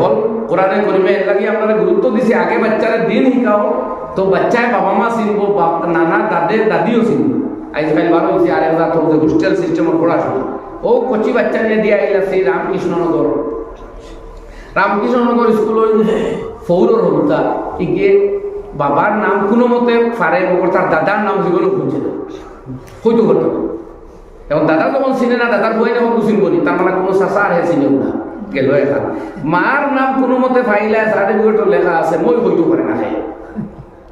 হল কোরআনে করিমে এর লাগি আপনারা গুরুত্ব দিছে, আগে বাচ্চারা দিন শিকাও, তো বাচ্চায় বাবা মা চিনব, বাপ, নানা, দাদে, দাদিও চিনব। আজকাল ভালো হয়েছে আর একটা তো হোস্টেল সিস্টেমের পড়াশোনা ও কচি বাচ্চা নিয়ে দিয়ে আইলা সেই রামকৃষ্ণনগর রামকৃষ্ণনগর স্কুল ফৌরর হলতা ইকে বাবার নাম কোনো মতে পারে ওপর তার দাদার নাম জীবনে খুঁজছে না হইতো ঘটনা এবং দাদা যখন চিনে না দাদার বই নি। তার মানে কোনো চাষা আহে চিনেও না। গেল একা মার নাম কোনো মতে ফাইলা সার্টিফিকেটও লেখা আছে, মই হইতো পারে না খাই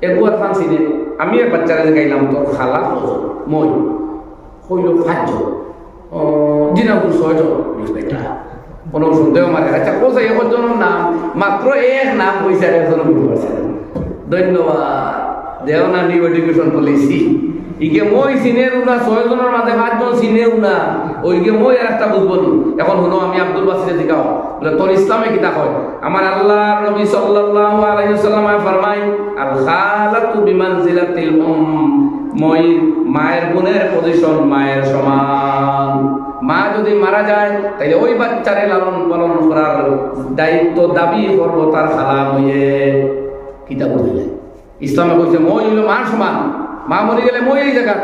এগু আত্মান চিনে আমি এক বাচ্চারা যে গাইলাম তোর খালা মই। হইল পাঁচজন দিনাপুর ছয়জন কোনো সন্দেহ মারে আচ্ছা যাই একজনের নাম মাত্র এক নাম কইছে আর একজন বুঝতে পারছে ধন্যবাদ। দেওনা নিউ এডুকেশন পলিসি ইকে মই চিনেও না ছয়জনের মাঝে পাঁচজন চিনেও না ওইকে মই আর একটা বুঝব এখন শুনো আমি আব্দুল বাসিরে জিগাও বলে তোর ইসলামে কিতা হয় আমার আল্লাহ নবী সাল্লাল্লাহু আলাইহি ফরমাই আল খালাতু বিমানজিলাতিল উম মই মায়ের গুণের পজিশন মায়ের সমান মা যদি মারা যায় তাহলে ওই বাচ্চারে লালন পালন করার দায়িত্ব দাবি করব তার খালা হইয়ে কিতা বুঝলে ইসলামে কইছে মই মার সমান মা মরে গেলে মই এই জায়গা।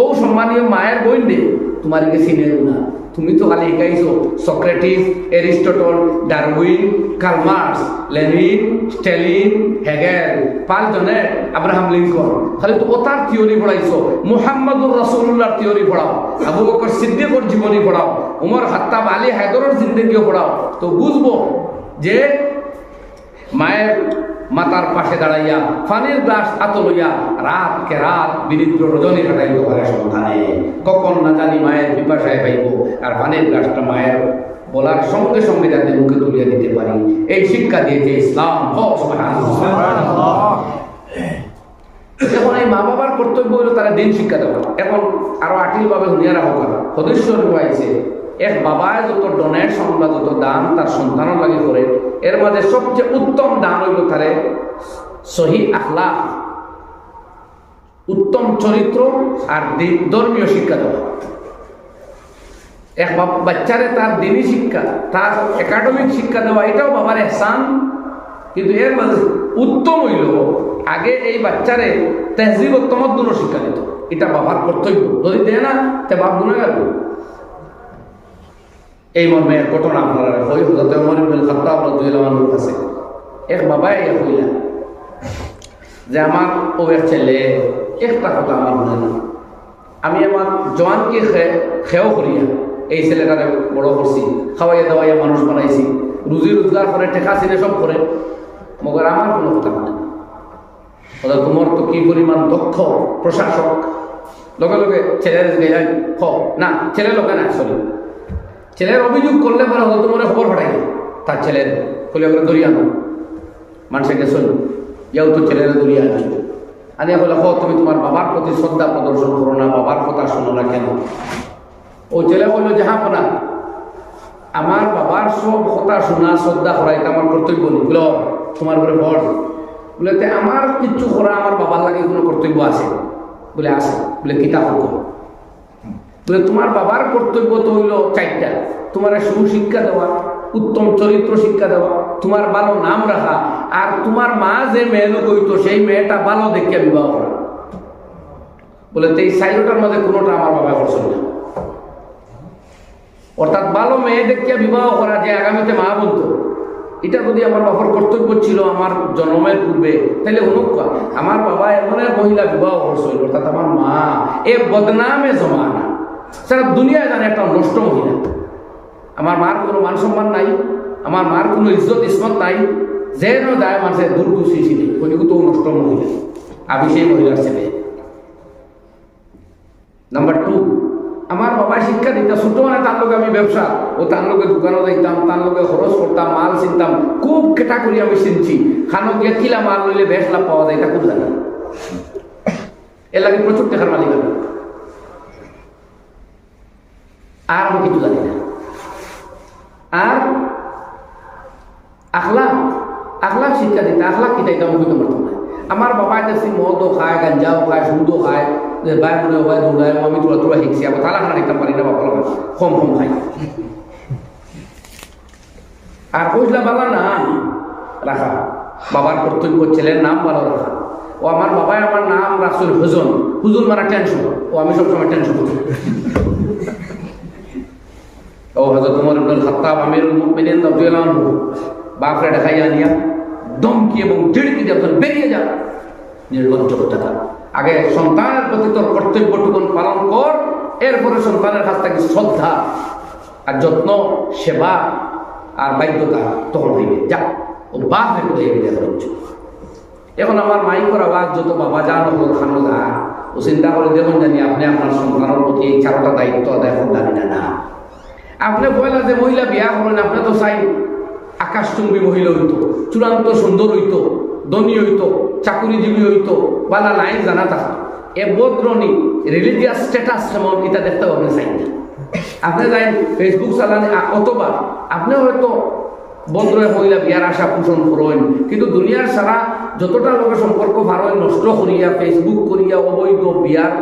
ও সম্মানীয় মায়ের বইন দে তোমার কে চিনে না? তুমি তো খালি শিকাইছো, Socrates, Aristotle, Darwin Karl Marx Lenin, Stalin, Hegel পাঁচজনে আব্রাহাম লিঙ্কন। খালি তো ওতার থিওরি পড়াইছো, মুহাম্মদুর রাসূলুল্লাহর থিওরি পড়াও, আবু বকর সিদ্দিকর জীবনী পড়াও, উমর হাত্তাব আলী হায়দরের জিন্দগিও পড়াও। তো বুঝব যে মায়ের মাতার পাশে দাঁড়াইয়া ফানির গ্লাস হাত লইয়া রাত কে রাত বিনিদ্র রজনী কাটাইল ঘরে সন্ধানে। কখন না জানি মায়ের পিপাসায় পাইব, আর ফানির গ্লাসটা মায়ের বলার সঙ্গে সঙ্গে যাতে মুখে তুলিয়ে দিতে পারি। এই শিক্ষা দিয়েছে ইসলাম। এখন এই মা বাবার কর্তব্য হলো তারা দিন শিক্ষা দেওয়া। এখন আরও আটিল ভাবে হুনিয়া রাখা সদস্য রয়েছে এক বাবায় যত ডোনেশন বা যত দান, তার সন্তানের লাগে করে এর মাঝে সবচেয়ে উত্তম দান হইল তারে সহি আখলা উত্তম চরিত্র আর ধর্মীয় শিক্ষা দেওয়া। এক বাচ্চারে তার দিনী শিক্ষা, তার একাডেমিক শিক্ষা দেওয়া, এটাও বাবার এহসান। কিন্তু এর মাঝে উত্তম হইল, আগে এই বাচ্চারে তেহজিব তমদ্দুনো শিক্ষা দিত। এটা বাবার কর্তব্য। যদি দেয় না, তে বাপ গুণাগার। এই মর্মে এক ঘটনা আপনারা হই হজরত ওমর ইবনে খাত্তাব কাছে এক বাবা ইয়া কইলা, যে আমার ও এক ছেলে একটা কথা আমার মনে না আমি আমার জওয়ানকে খে- খেয়েও করিয়া এই ছেলেটারে বড় করছি, খাওয়াইয়া দাওয়াইয়া মানুষ বানাইছি, রুজি রোজগার করে টেকা ছিনে সব করে, মগর আমার কোনো কথা মানে না তোমার তো কি পরিমাণ দক্ষ, প্রশাসক, লগে লগে গেলাই হ, না ছেলে লগে না সরি ছেলের অভিযোগ করলে পরে হয়তো মনে খবর হটাই তার ছেলের খুলে করে দরিয়া আনো মানুষে গেছিল ইয়াও তো ছেলেরা দরিয়া আনি আনি বলে, হ, তুমি তোমার বাবার প্রতি শ্রদ্ধা প্রদর্শন করো না, বাবার কথা শোনো না কেন? ও ছেলে বলল যে হ্যাঁ না আমার বাবার সব কথা শোনা, শ্রদ্ধা করা, এটা আমার কর্তব্য নেই বলো, তোমার উপরে ভর। বলে আমার কিচ্ছু করা, আমার বাবার লাগে কোনো কর্তব্য আছে? বলে আছে। বলে, কিতাব বলে তোমার বাবার কর্তব্য তো হইল চারটা। তোমার সুশিক্ষা দেওয়া, উত্তম চরিত্র শিক্ষা দেওয়া, তোমার ভালো নাম রাখা, আর তোমার মা যে মেয়ে লোক হইতো, সেই মেয়েটা ভালো দেখিয়া বিবাহ করা। বলে, তো এই সাইডটার মধ্যে কোনোটা আমার বাবা করছে না। অর্থাৎ ভালো মেয়ে দেখিয়া বিবাহ করা যে আগামীতে মা বলতো এটা যদি আমার বাবার কর্তব্য ছিল আমার জন্মের পূর্বে, তাহলে অনুক আমার বাবা এমন এক মহিলা বিবাহ করছিল, অর্থাৎ আমার মা, এ বদনামে জমানা। সারা দুনিয়ায় জানে একটা নষ্ট মহিলা। আমার মার কোনো মান সম্মান নাই, আমার মার কোনো ইজ্জত, ইসমত নাই যেন যায় মানুষের দূর দুষি ছিল ওইটুকু তো নষ্ট মহিলা আমি সেই মহিলার ছেলে। নাম্বার টু আমার বাবা শিক্ষা দিত মানে তার লোকে আমি ব্যবসা, ও তার লোকে দোকানে যাইতাম, তার লোকে খরচ করতাম, মাল চিনতাম খুব কেটা করি আমি চিনছি খানো গিয়ে কিলা মাল লইলে বেশ লাভ পাওয়া যায়, এটা খুব জানা? এর লাগে প্রচুর টাকার মালিক আমি। আর আমি কিছু জানি না আর আখলাক আখলাক শিক্ষা দিতে আখলাক কি তাইতে আমি পারতাম না আমার বাবা দেখছি মদও খায় গাঞ্জাও খায় সুদও খায় বাই মনে হয় দৌড়ায় আমি তোরা তোরা শিখছি আবার তালা খানা দেখতে পারি না বাবা কম কম খাই আর কইলা বালা নাম রাখা বাবার কর্তব্য ছেলের নাম ভালো রাখা ও আমার বাবাই আমার নাম রাখছিল হুজন হুজুন মানে টেনশন ও আমি সবসময় টেনশন করি ও হজরত উমর ইবনুল খাত্তাব আমিরুল মুমিনিন রাদিয়াল্লাহু আনহু বাপরে দেখাইয়া নিয়া দমকি এবং দিয়ে বলতেন, বেরিয়ে যা। নির্লজ্জ কথা আগে সন্তানের প্রতি তোর কর্তব্যটুকুন পালন কর এরপরে সন্তানের কাছ থেকে শ্রদ্ধা আর যত্ন সেবা আর বাধ্যতা তখন হইবে। যা ও বাপ দেখা হচ্ছে। এখন আমার মাইকর আওয়াজ যত বাবা যান হল খানো যা। ও চিন্তা করে দেখুন জানি আপনি আপনার সন্তানের প্রতি এই চারটা দায়িত্ব আদায় করতে না না। আপনি পয়লা যে মহিলা বিয়া করেন আপনি তো চাই আকাশচুম্বী মহিলা হইতো, চূড়ান্ত সুন্দর হইতো, ধনী হইতো, চাকুরিজীবী হইতো, বালা লাইন জানা থাকতো এ বদ্রনি রিলিজিয়াস স্ট্যাটাস যেমন, এটা দেখতে আপনি চাই আপনি যাই ফেসবুক চালান অথবা আপনি হয়তো বন্ধুরা মহিলা বিয়ার আশা পোষণ করেন, কিন্তু দুনিয়ার সারা যতটা লোকের সম্পর্ক ভারত নষ্ট করিয়া ফেসবুক করিয়া, অবৈধ বিয়ার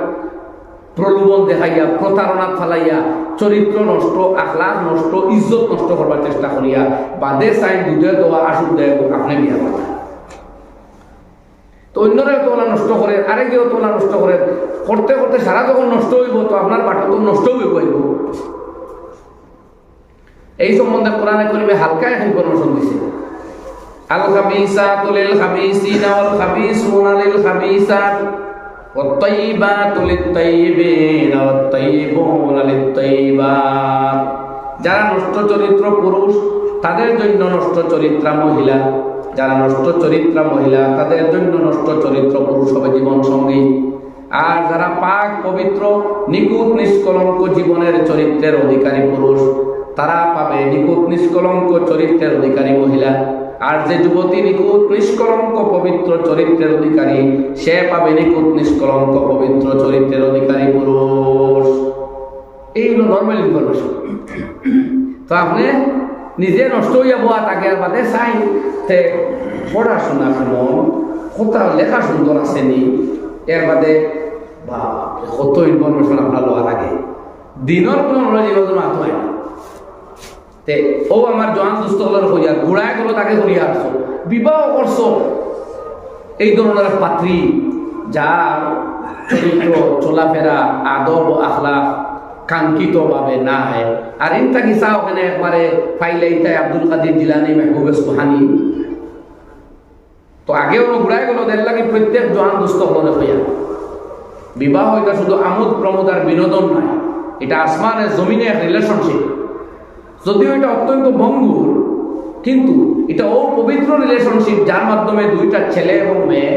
প্রলোভন দেখাইয়া, প্রতারণা ফালাইয়া, চরিত্র নষ্ট আখলাক নষ্ট, ইজ্জত নষ্ট করবার চেষ্টা করিয়া, বাদে চাই দুধে দেওয়া আসুক দেয় আপনি বিয়া করেন তো অন্যরা তোলা নষ্ট করে আরেকেও তোলা নষ্ট করে করতে করতে সারা যখন নষ্ট হইব, তো আপনার বাটা তো নষ্ট হইব হইব এই সম্বন্ধে কোরআনে করিবে হালকা ইনফরমেশন দিছে। আল খাবিসাত লিল খাবিসিনা ওয়াল খাবিসুনা লিল খাবিসাত والطيبات للطيبين والطيبون للطيبات যারা নষ্ট চরিত্র পুরুষ তাদের জন্য নষ্ট চরিত্রা মহিলা যারা নষ্ট চরিত্রা মহিলা তাদের জন্য নষ্ট চরিত্র পুরুষ হবে জীবন সঙ্গী আর যারা পাক পবিত্র নিকুত নিষ্কলঙ্ক জীবনের চরিত্রের অধিকারী পুরুষ তারা পাবে নিকুত নিষ্কলঙ্ক চরিত্রের অধিকারী মহিলা আর যে যুবতী নিকুত নিষ্কলঙ্ক, পবিত্র চরিত্রের অধিকারী, সে পাবে নিকুত নিষ্কলঙ্ক, পবিত্র চরিত্রের অধিকারী পুরুষ। এই হলো নর্মাল ইনফরমেশন তো আপনি নিজে নষ্ট হইয়া বোয়া, তাকে আর বাদে চাই। তে পড়াশোনা কেমন কথা লেখা সুন্দর আছে নি এর বাদে বা কত ইনফরমেশন আপনার লওয়া লাগে দিনের কোনো নলেজ মাত হয় না। তে, ও আমার জোয়ান দুস্থ হলের হইয়া ঘোড়ায় গেলো তাকে করিয়া আসছো বিবাহ করছ? এই ধরনের পাত্রী, যার চরিত্র, চলাফেরা, আদব আখলা কাঙ্ক্ষিত ভাবে না হয়। আর ইনটা কি চাও ওখানে একবারে ফাইলে ইতাই আব্দুল কাদির জিলানি মেহবুবে সুহানি তো আগেও ঘুরাই গেল দেড় লাগে প্রত্যেক জোয়ান দুস্থ হলে হইয়া। বিবাহ এটা শুধু আমোদ প্রমোদ আর বিনোদন নয় এটা আসমানের জমিনে এক রিলেশনশিপ যদিও এটা অত্যন্ত ভঙ্গুর, কিন্তু এটা ও পবিত্র রিলেশনশিপ যার মাধ্যমে দুইটা ছেলে এবং মেয়ে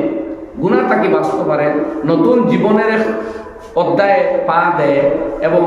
গুণা তাকে বাঁচতে পারে, নতুন জীবনের অধ্যায় পা দেয় এবং